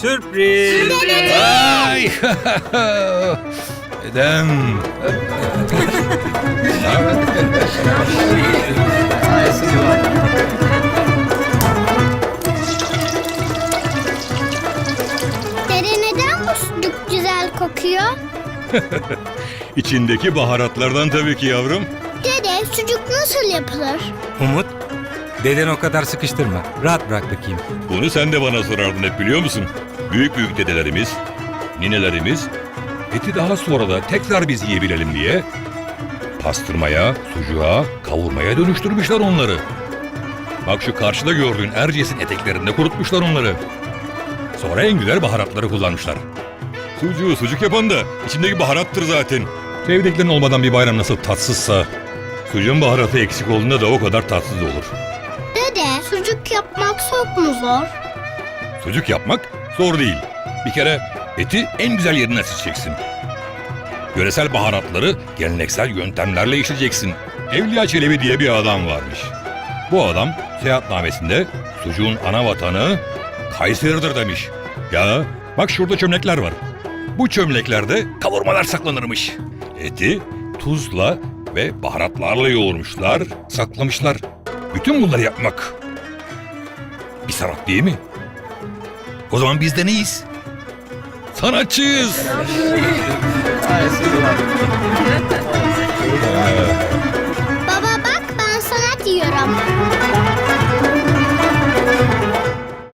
Sürpriz. Ay! Dedem. Dede neden bu sucuk güzel kokuyor? İçindeki baharatlardan tabii ki yavrum. Dede sucuk nasıl yapılır? Umut, deden o kadar sıkıştırma. Rahat bırak bakayım. Bunu sen de bana sorardın hep biliyor musun? Büyük büyük dedelerimiz, ninelerimiz eti daha sonra da tekrar biz yiyebilelim diye pastırmaya, sucuğa, kavurmaya dönüştürmüşler onları. Bak şu karşıda gördüğün Erciyes'in eteklerinde kurutmuşlar onları. Sonra en güzel baharatları kullanmışlar. Sucuğu sucuk yapan da içindeki baharattır zaten. Sevdiklerin olmadan bir bayram nasıl tatsızsa, sucuğun baharatı eksik olduğunda da o kadar tatsız olur. Dede sucuk yapmak çok mu zor? Sucuk yapmak zor değil. Bir kere eti en güzel yerine seçeceksin. Yöresel baharatları geleneksel yöntemlerle işleyeceksin. Evliya Çelebi diye bir adam varmış. Bu adam seyahatnamesinde sucuğun ana vatanı Kayseri'dir demiş. Ya bak şurada çömlekler var. Bu çömleklerde kavurmalar saklanırmış. Eti tuzla ve baharatlarla yoğurmuşlar, saklamışlar. Bütün bunları yapmak bir sanat değil mi? O zaman biz de neyiz? Sanatçıyız. Baba bak ben sanat yiyorum.